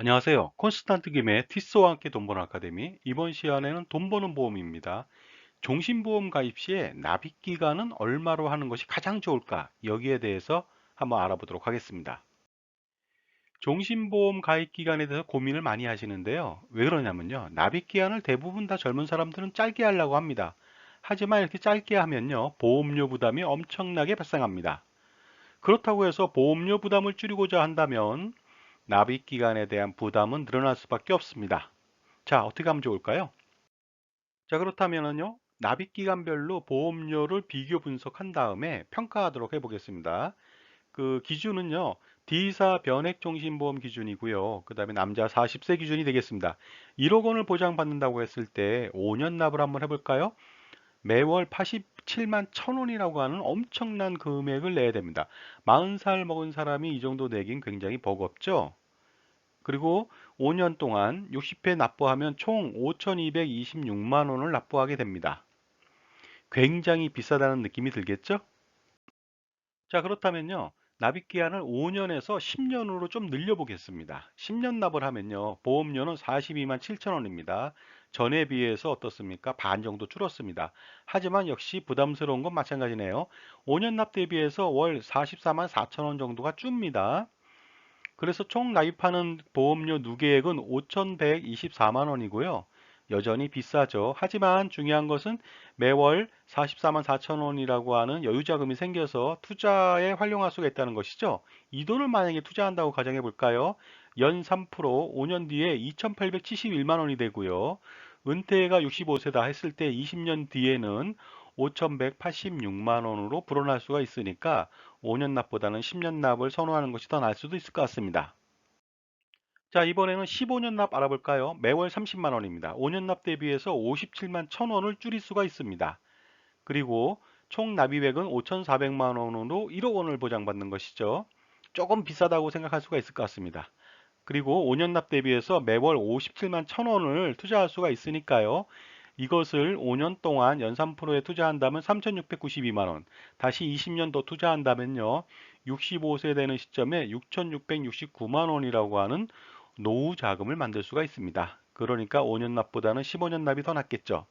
안녕하세요. 콘스탄트 김의 티스와 함께 돈 버는 아카데미 이번 시간에는 돈 버는 보험입니다. 종신보험 가입 시에 납입 기간은 얼마로 하는 것이 가장 좋을까? 여기에 대해서 한번 알아보도록 하겠습니다. 종신보험 가입 기간에 대해서 고민을 많이 하시는데요. 왜 그러냐면요. 납입 기간을 대부분 다 젊은 사람들은 짧게 하려고 합니다. 하지만 이렇게 짧게 하면요. 보험료 부담이 엄청나게 발생합니다. 그렇다고 해서 보험료 부담을 줄이고자 한다면 납입 기간에 대한 부담은 늘어날 수밖에 없습니다. 자, 어떻게 하면 좋을까요? 자, 그렇다면요. 납입 기간별로 보험료를 비교 분석한 다음에 평가하도록 해 보겠습니다. 그 기준은요. D사 변액 종신보험 기준이고요. 그 다음에 남자 40세 기준이 되겠습니다. 1억 원을 보장받는다고 했을 때 5년 납을 한번 해볼까요? 매월 87만 1000원이라고 하는 엄청난 금액을 내야 됩니다. 40살 먹은 사람이 이 정도 내긴 굉장히 버겁죠. 그리고 5년 동안 60회 납부하면 총 5226만 원을 납부하게 됩니다. 굉장히 비싸다는 느낌이 들겠죠? 자 그렇다면요. 납입 기한을 5년에서 10년으로 좀 늘려보겠습니다. 10년 납을 하면요. 보험료는 42만 7천 원입니다. 전에 비해서 어떻습니까? 반 정도 줄었습니다. 하지만 역시 부담스러운 건 마찬가지네요. 5년 납 대비해서 월 44만 4천 원 정도가 줍니다. 그래서 총 납입하는 보험료 누계액은 5,124만 원이고요. 여전히 비싸죠. 하지만 중요한 것은 매월 44만 4천 원이라고 하는 여유자금이 생겨서 투자에 활용할 수가 있다는 것이죠. 이 돈을 만약에 투자한다고 가정해 볼까요? 연 3% 5년 뒤에 2,871만 원이 되고요. 은퇴가 65세다 했을 때 20년 뒤에는 5,186만 원으로 불어날 수가 있으니까 5년 납보다는 10년 납을 선호하는 것이 더 나을 수도 있을 것 같습니다. 자 이번에는 15년 납 알아볼까요? 매월 30만 원입니다. 5년 납 대비해서 57만 1천 원을 줄일 수가 있습니다. 그리고 총 납입액은 5,400만 원으로 1억 원을 보장받는 것이죠. 조금 비싸다고 생각할 수가 있을 것 같습니다. 그리고 5년 납 대비해서 매월 57만 1천 원을 투자할 수가 있으니까요. 이것을 5년 동안 연 3%에 투자한다면 3,692만 원. 다시 20년 더 투자한다면요. 65세 되는 시점에 6,669만 원이라고 하는 노후 자금을 만들 수가 있습니다. 그러니까 5년 납보다는 15년 납이 더 낫겠죠.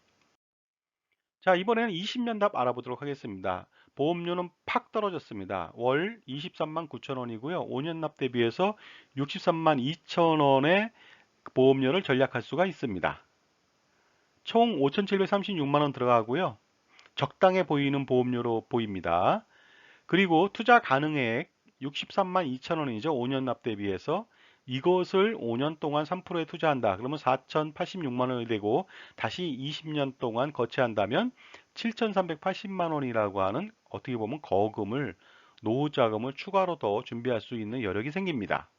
자, 이번에는 20년 납 알아보도록 하겠습니다. 보험료는 팍 떨어졌습니다. 월 23만 9천 원이고요. 5년 납 대비해서 63만 2천 원의 보험료를 절약할 수가 있습니다. 총 5,736만 원 들어가고요. 적당해 보이는 보험료로 보입니다. 그리고 투자 가능액 63만 2천 원이죠. 5년 납 대비해서 이것을 5년 동안 3%에 투자한다. 그러면 4,086만 원이 되고 다시 20년 동안 거치한다면 7,380만 원이라고 하는 어떻게 보면 거금을 노후 자금을 추가로 더 준비할 수 있는 여력이 생깁니다.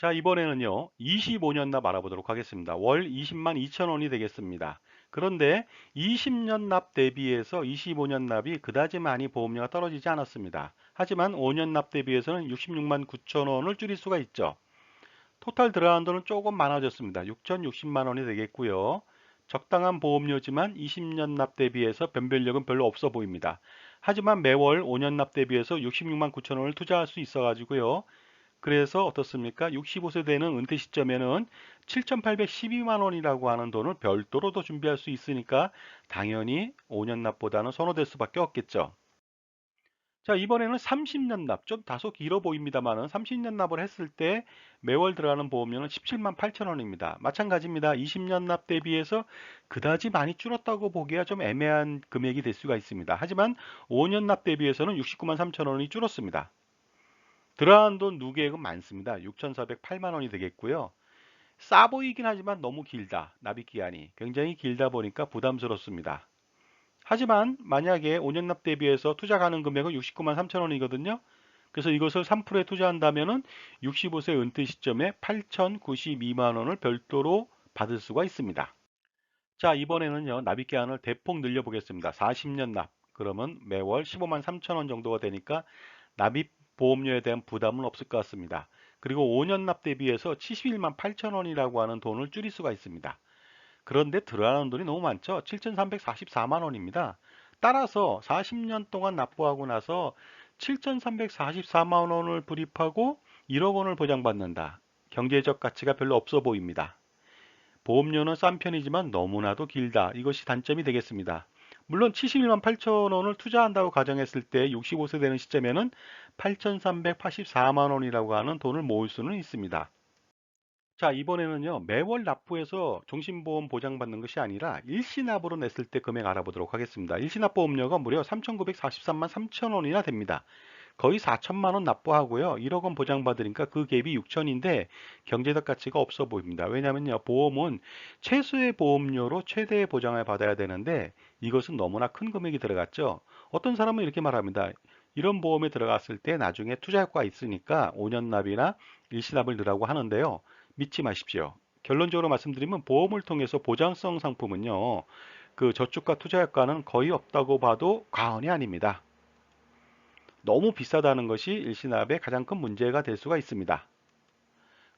자 이번에는요 25년 납 알아보도록 하겠습니다. 월 20만 2천 원이 되겠습니다. 그런데 20년 납 대비해서 25년 납이 그다지 많이 보험료가 떨어지지 않았습니다. 하지만 5년 납 대비해서는 66만 9천 원을 줄일 수가 있죠. 토탈 들어간 돈은 조금 많아졌습니다. 6,060만 원이 되겠고요. 적당한 보험료지만 20년 납 대비해서 변별력은 별로 없어 보입니다. 하지만 매월 5년 납 대비해서 66만 9천 원을 투자할 수 있어 가지고요 그래서 어떻습니까? 65세 되는 은퇴 시점에는 7,812만 원이라고 하는 돈을 별도로 더 준비할 수 있으니까 당연히 5년 납보다는 선호될 수밖에 없겠죠. 자 이번에는 30년 납, 좀 다소 길어 보입니다만은 30년 납을 했을 때 매월 들어가는 보험료는 17만 8천 원입니다. 마찬가지입니다. 20년 납 대비해서 그다지 많이 줄었다고 보기가 좀 애매한 금액이 될 수가 있습니다. 하지만 5년 납 대비해서는 69만 3천 원이 줄었습니다. 들어간 돈 누계액은 많습니다. 6,408만 원이 되겠고요. 싸 보이긴 하지만 너무 길다. 납입 기간이 굉장히 길다 보니까 부담스럽습니다. 하지만 만약에 5년 납 대비해서 투자 가능 금액은 69만 3천 원이거든요. 그래서 이것을 3%에 투자한다면은 65세 은퇴 시점에 8,092만 원을 별도로 받을 수가 있습니다. 자, 이번에는요. 납입 기간을 대폭 늘려 보겠습니다. 40년 납. 그러면 매월 15만 3천 원 정도가 되니까 납입 보험료에 대한 부담은 없을 것 같습니다. 그리고 5년 납 대비해서 71만 8천 원이라고 하는 돈을 줄일 수가 있습니다. 그런데 들어가는 돈이 너무 많죠. 7,344만 원입니다. 따라서 40년 동안 납부하고 나서 7,344만 원을 불입하고 1억 원을 보장받는다. 경제적 가치가 별로 없어 보입니다. 보험료는 싼 편이지만 너무나도 길다. 이것이 단점이 되겠습니다. 물론 71만 8천 원을 투자한다고 가정했을 때 65세 되는 시점에는 8,384만 원이라고 하는 돈을 모을 수는 있습니다. 자, 이번에는요, 매월 납부해서 종신보험 보장받는 것이 아니라 일시납으로 냈을 때 금액 알아보도록 하겠습니다. 일시납 보험료가 무려 3,943만 3천 원이나 됩니다. 거의 4천만 원 납부하고요. 1억 원 보장받으니까 그 갭이 6천인데 경제적 가치가 없어 보입니다. 왜냐면요. 보험은 최소의 보험료로 최대의 보장을 받아야 되는데 이것은 너무나 큰 금액이 들어갔죠. 어떤 사람은 이렇게 말합니다. 이런 보험에 들어갔을 때 나중에 투자 효과가 있으니까 5년 납이나 일시납을 넣으라고 하는데요. 믿지 마십시오. 결론적으로 말씀드리면 보험을 통해서 보장성 상품은요. 그 저축과 투자 효과는 거의 없다고 봐도 과언이 아닙니다. 너무 비싸다는 것이 일시납의 가장 큰 문제가 될 수가 있습니다.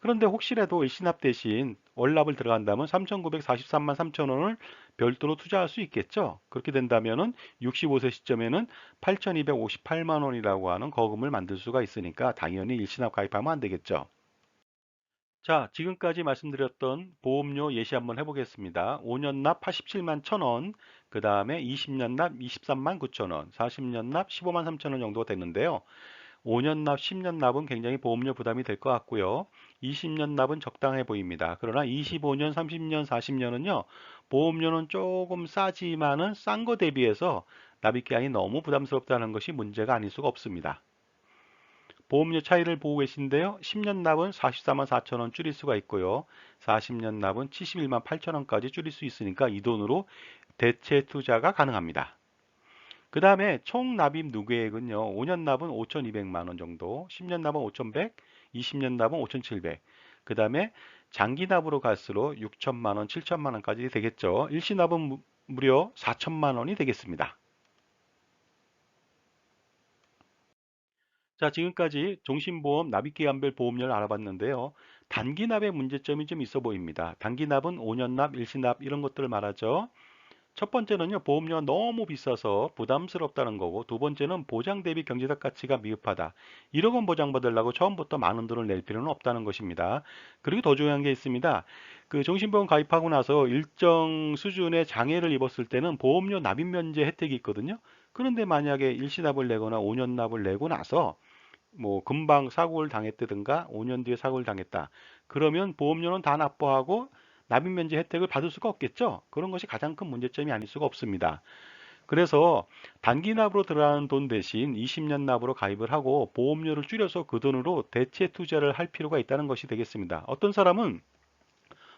그런데 혹시라도 일시납 대신 월납을 들어간다면 3,943만 3천 원을 별도로 투자할 수 있겠죠. 그렇게 된다면 65세 시점에는 8,258만 원이라고 하는 거금을 만들 수가 있으니까 당연히 일시납 가입하면 안 되겠죠. 자, 지금까지 말씀드렸던 보험료 예시 한번 해보겠습니다. 5년 납 87만 1000원, 그 다음에 20년 납 23만 9천원, 40년 납 15만 3천원 정도 되는데요. 5년 납, 10년 납은 굉장히 보험료 부담이 될 것 같고요. 20년 납은 적당해 보입니다. 그러나 25년, 30년, 40년은요. 보험료는 조금 싸지만은 싼 거 대비해서 납입 기한이 너무 부담스럽다는 것이 문제가 아닐 수가 없습니다. 보험료 차이를 보고 계신데요. 10년 납은 44만 4천 원 줄일 수가 있고요. 40년 납은 71만 8천 원까지 줄일 수 있으니까 이 돈으로 대체 투자가 가능합니다. 그 다음에 총 납입 누계액은요. 5년 납은 5,200만 원 정도, 10년 납은 5,100, 20년 납은 5,700. 그 다음에 장기 납으로 갈수록 6천만 원, 7천만 원까지 되겠죠. 일시 납은 무려 4천만 원이 되겠습니다. 자, 지금까지 종신보험 납입기간별 보험료를 알아봤는데요. 단기납의 문제점이 좀 있어 보입니다. 단기납은 5년납, 일시납 이런 것들을 말하죠. 첫 번째는요, 보험료가 너무 비싸서 부담스럽다는 거고, 두 번째는 보장 대비 경제적 가치가 미흡하다. 1억 원 보장받으려고 처음부터 많은 돈을 낼 필요는 없다는 것입니다. 그리고 더 중요한 게 있습니다. 그 종신보험 가입하고 나서 일정 수준의 장애를 입었을 때는 보험료 납입 면제 혜택이 있거든요. 그런데 만약에 일시납을 내거나 5년 납을 내고 나서 뭐 금방 사고를 당했다든가 5년 뒤에 사고를 당했다. 그러면 보험료는 다 납부하고 납입 면제 혜택을 받을 수가 없겠죠. 그런 것이 가장 큰 문제점이 아닐 수가 없습니다. 그래서 단기 납으로 들어가는 돈 대신 20년 납으로 가입을 하고 보험료를 줄여서 그 돈으로 대체 투자를 할 필요가 있다는 것이 되겠습니다. 어떤 사람은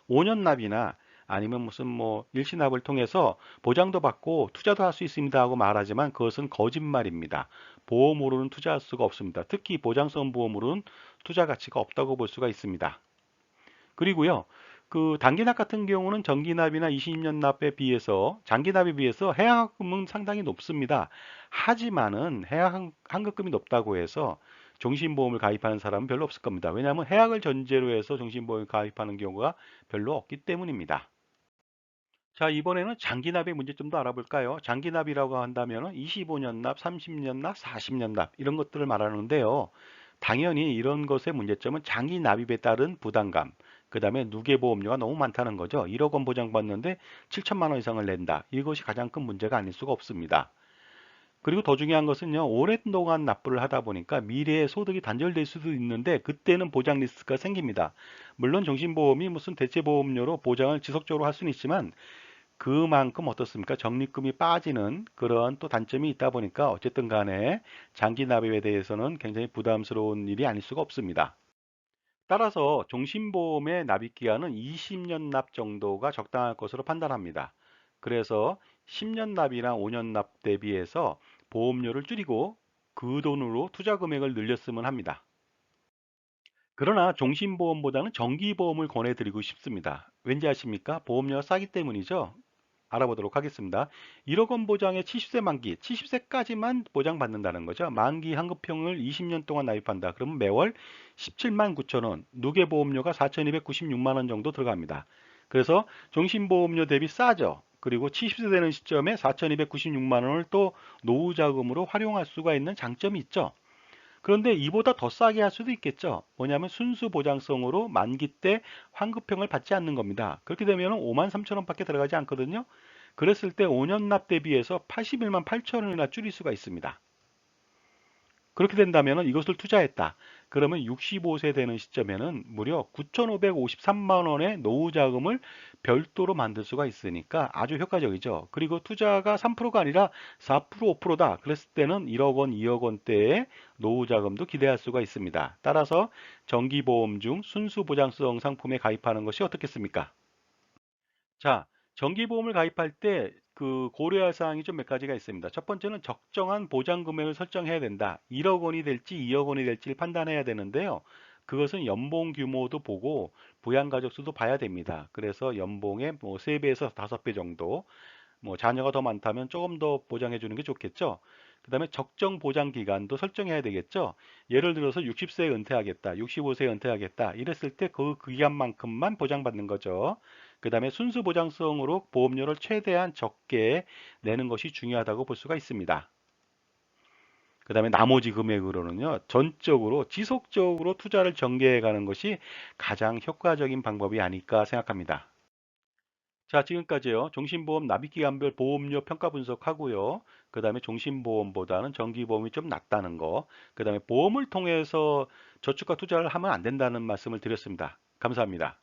5년 납이나 아니면 무슨 뭐 일시납을 통해서 보장도 받고 투자도 할 수 있습니다 하고 말하지만 그것은 거짓말입니다. 보험으로는 투자할 수가 없습니다. 특히 보장성 보험으로는 투자 가치가 없다고 볼 수가 있습니다. 그리고요. 그 단기납 같은 경우는 정기납이나 20년 납에 비해서 장기납에 비해서 해약금은 상당히 높습니다. 하지만은 해약 환급금이 높다고 해서 종신보험을 가입하는 사람은 별로 없을 겁니다. 왜냐하면 해약을 전제로 해서 종신보험을 가입하는 경우가 별로 없기 때문입니다. 자, 이번에는 장기납의 문제점도 알아볼까요? 장기납이라고 한다면 25년 납, 30년 납, 40년 납 이런 것들을 말하는데요. 당연히 이런 것의 문제점은 장기 납입에 따른 부담감, 그 다음에 누계보험료가 너무 많다는 거죠. 1억 원 보장받는데 7천만 원 이상을 낸다. 이것이 가장 큰 문제가 아닐 수가 없습니다. 그리고 더 중요한 것은요. 오랫동안 납부를 하다 보니까 미래의 소득이 단절될 수도 있는데 그때는 보장 리스크가 생깁니다. 물론 정신보험이 무슨 대체보험료로 보장을 지속적으로 할 수는 있지만 그만큼 어떻습니까? 적립금이 빠지는 그런 또 단점이 있다 보니까 어쨌든 간에 장기 납입에 대해서는 굉장히 부담스러운 일이 아닐 수가 없습니다. 따라서 종신보험의 납입 기간은 20년 납 정도가 적당할 것으로 판단합니다. 그래서 10년 납이나 5년 납 대비해서 보험료를 줄이고 그 돈으로 투자 금액을 늘렸으면 합니다. 그러나 종신보험보다는 정기보험을 권해드리고 싶습니다. 왠지 아십니까? 보험료가 싸기 때문이죠. 알아보도록 하겠습니다. 1억 원 보장에 70세 만기, 70세까지만 보장받는다는 거죠. 만기 환급형을 20년 동안 납입한다. 그러면 매월 17만 9천 원, 누계보험료가 4,296만 원 정도 들어갑니다. 그래서 종신보험료 대비 싸죠. 그리고 70세 되는 시점에 4,296만 원을 또 노후자금으로 활용할 수가 있는 장점이 있죠. 그런데 이보다 더 싸게 할 수도 있겠죠. 뭐냐면 순수 보장성으로 만기 때 환급형을 받지 않는 겁니다. 그렇게 되면 5만 3천 원밖에 들어가지 않거든요. 그랬을 때 5년 납 대비해서 81만 8천 원이나 줄일 수가 있습니다. 그렇게 된다면 이것을 투자했다. 그러면 65세 되는 시점에는 무려 9,553만 원의 노후 자금을 별도로 만들 수가 있으니까 아주 효과적이죠. 그리고 투자가 3%가 아니라 4% 5%다. 그랬을 때는 1억 원, 2억 원대의 노후 자금도 기대할 수가 있습니다. 따라서 정기보험 중 순수 보장성 상품에 가입하는 것이 어떻겠습니까? 자, 정기보험을 가입할 때 그 고려할 사항이 좀 몇 가지가 있습니다. 첫 번째는 적정한 보장 금액을 설정해야 된다. 1억 원이 될지 2억 원이 될지를 판단해야 되는데요. 그것은 연봉 규모도 보고 부양 가족 수도 봐야 됩니다. 그래서 연봉의 뭐 3배에서 5배 정도 뭐 자녀가 더 많다면 조금 더 보장해 주는 게 좋겠죠. 그 다음에 적정 보장 기간도 설정해야 되겠죠. 예를 들어서 60세에 은퇴하겠다, 65세에 은퇴하겠다 이랬을 때 그 기간만큼만 보장받는 거죠. 그 다음에 순수 보장성으로 보험료를 최대한 적게 내는 것이 중요하다고 볼 수가 있습니다. 그 다음에 나머지 금액으로는요, 전적으로 지속적으로 투자를 전개해 가는 것이 가장 효과적인 방법이 아닐까 생각합니다. 자, 지금까지요. 종신보험 납입기간별 보험료 평가 분석하고요. 그 다음에 종신보험보다는 정기보험이 좀 낫다는 거. 그 다음에 보험을 통해서 저축과 투자를 하면 안 된다는 말씀을 드렸습니다. 감사합니다.